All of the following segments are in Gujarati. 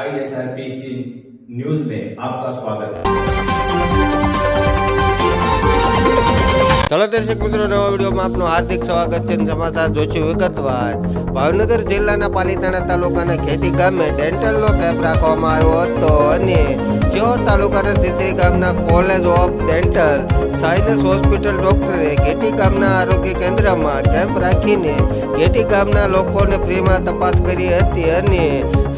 आईएसआरपीसी न्यूज में आपका स्वागत है ચલો દર્શક મિત્રો નવા વિડીયોમાં આપનું હાર્દિક સ્વાગત છે સમાચાર જોશું વિગતવાર. ભાવનગર જિલ્લાના પાલીતાણા તાલુકાના ખેતી ગામે ડેન્ટલનો કેમ્પ રાખવામાં આવ્યો હતો અને સિહોર તાલુકાના સિત્રી ગામના college of dental science hospital ડોક્ટરે ઘેટી ગામના આરોગ્ય કેન્દ્રમાં કેમ્પ રાખીને ઘેટી ગામના લોકોને ફ્રીમાં તપાસ કરી હતી અને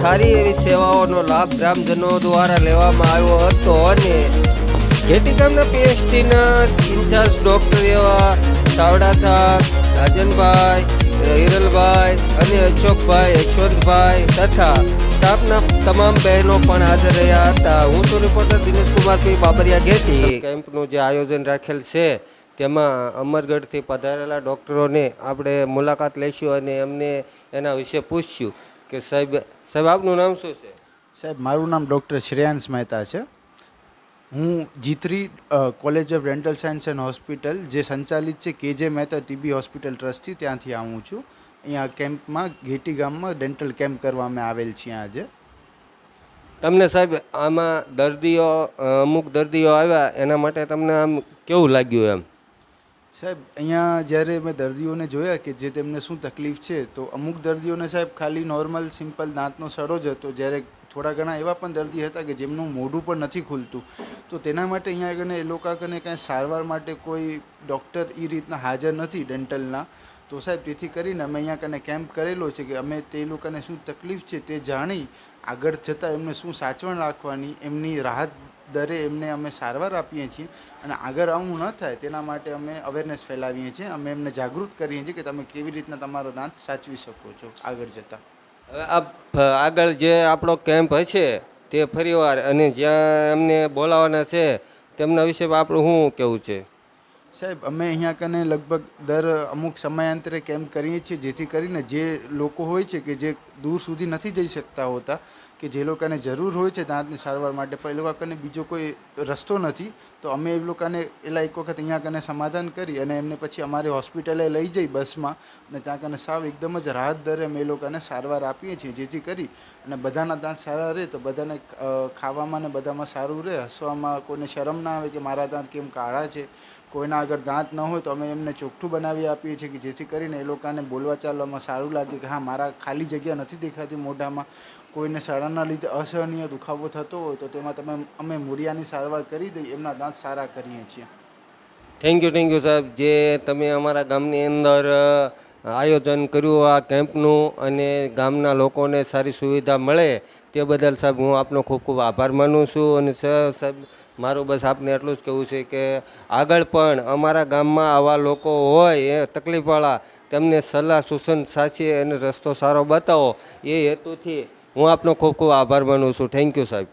સારી એવી સેવાઓનો લાભ ગ્રામજનો દ્વારા લેવામાં આવ્યો હતો અને જેટી ગામના પીએચડીના ઇન્ચાર્જ ડોક્ટર એવા ચાવડા સાહેબ રાજનભાઈ હિરલભાઈ અને અશોકભાઈ યશવંતભાઈ તથા સ્ટાફના તમામ બહેનો પણ હાજર રહ્યા હતા. હું તો રિપોર્ટર દિનેશ કુમાર પી. બાબરિયા ઘેટી કેમ્પનું જે આયોજન રાખેલ છે તેમાં અમરગઢથી પધારેલા ડૉક્ટરોને આપણે મુલાકાત લઈશું અને એમને એના વિશે પૂછશું કે સાહેબ સાહેબ આપનું નામ શું છે? સાહેબ મારું નામ ડૉક્ટર શ્રેયાંશ મહેતા છે. હું Jitri college of dental science and hospital જે સંચાલિત છે કે જે મહેતા ટીબી હોસ્પિટલ ટ્રસ્ટથી ત્યાંથી આવું છું. અહીંયા કેમ્પમાં ઘેટી ગામમાં ડેન્ટલ કેમ્પ કરવામાં આવેલ છે આજે. તમને સાહેબ આમાં દર્દીઓ અમુક દર્દીઓ આવ્યા એના માટે તમને આમ કેવું લાગ્યું એમ? સાહેબ અહીંયા જ્યારે મેં દર્દીઓને જોયા કે જે તેમને શું તકલીફ છે તો અમુક દર્દીઓને સાહેબ ખાલી નોર્મલ સિમ્પલ દાંતનો સડો જ હતો. જ્યારે થોડા ઘણા એવા પણ દર્દી હતા કે જેમનું મોઢું પણ નથી ખુલતું. તો તેના માટે અહીંયા આગળ એ લોકો કને કાંઈ સારવાર માટે કોઈ ડૉક્ટર એ રીતના હાજર નથી ડેન્ટલના. તો સાહેબ, તેથી કરીને અમે અહીંયા કને કેમ્પ કરેલો છે કે અમે તે લોકોને શું તકલીફ છે તે જાણી આગળ જતાં એમને શું સાચવણ રાખવાની, એમની રાહત દરે એમને અમે સારવાર આપીએ છીએ અને આગળ આવું ન થાય તેના માટે અમે અવેરનેસ ફેલાવીએ છીએ. અમે એમને જાગૃત કરીએ છીએ કે તમે કેવી રીતના તમારો દાંત સાચવી શકો છો આગળ જતાં. હવે આગળ જે આપણો કેમ્પ હશે તે ફરીવાર અને જ્યાં એમને બોલાવવાના છે, તેમના વિશે આપણું શું કેવું છે? સાહેબ, અમે અહીંયા કને લગભગ દર અમુક સમયાંતરે કેમ્પ કરીએ છીએ, જેથી કરીને જે લોકો હોય છે કે જે દૂર સુધી નથી જઈ શકતા હોતા કે જે લોકોને જરૂર હોય છે દાંતની સારવાર માટે, પણ એ લોકો કને બીજો કોઈ રસ્તો નથી, તો અમે એ લોકોને એલા એક વખત અહીંયા કને સમાધાન કરી અને એમને પછી અમારી હોસ્પિટલે લઈ જઈ બસમાં અને ત્યાં કને સાવ એકદમ જ રાહત દરે અમે એ લોકોને સારવાર આપીએ છીએ, જેથી કરી અને બધાના દાંત સારા રહે તો બધાને ખાવામાં ને બધામાં સારું રહે. હસવામાં કોઈને શરમ ના આવે કે મારા દાંત કેમ કાળા છે, કોઈના આગળ દાંત ન હોય તો અમે એમને ચોખ્ઠું બનાવી આપીએ છીએ કે જેથી કરીને એ લોકોને બોલવા ચાલવામાં સારું લાગે કે હા, મારા ખાલી જગ્યા નથી દેખાતી મોઢામાં, કોઈને સડાના લીધે અસહનીય દુખાવો થતો હોય તો તેમાં તમે અમે મૂળિયાની સારવાર કરી દઈ એમના દાંત સારા કરીએ છીએ. થેન્ક યુ થેન્ક યુ સાહેબ. જે તમે અમારા ગામની અંદર આયોજન કર્યું આ કેમ્પનું અને ગામના લોકોને સારી સુવિધા મળે તે બદલ સાહેબ હું આપનો ખૂબ ખૂબ આભાર માનું છું અને સાહેબ, મારું બસ આપને એટલું જ કહેવું છે કે આગળ પણ અમારા ગામમાં આવા લોકો હોય, એ તકલીફવાળા, તેમને સલાહ સૂચન સાચી અને રસ્તો સારો બતાવો, એ હેતુથી હું આપનો ખૂબ ખૂબ આભાર માનું છું. થેન્ક યુ સાહેબ.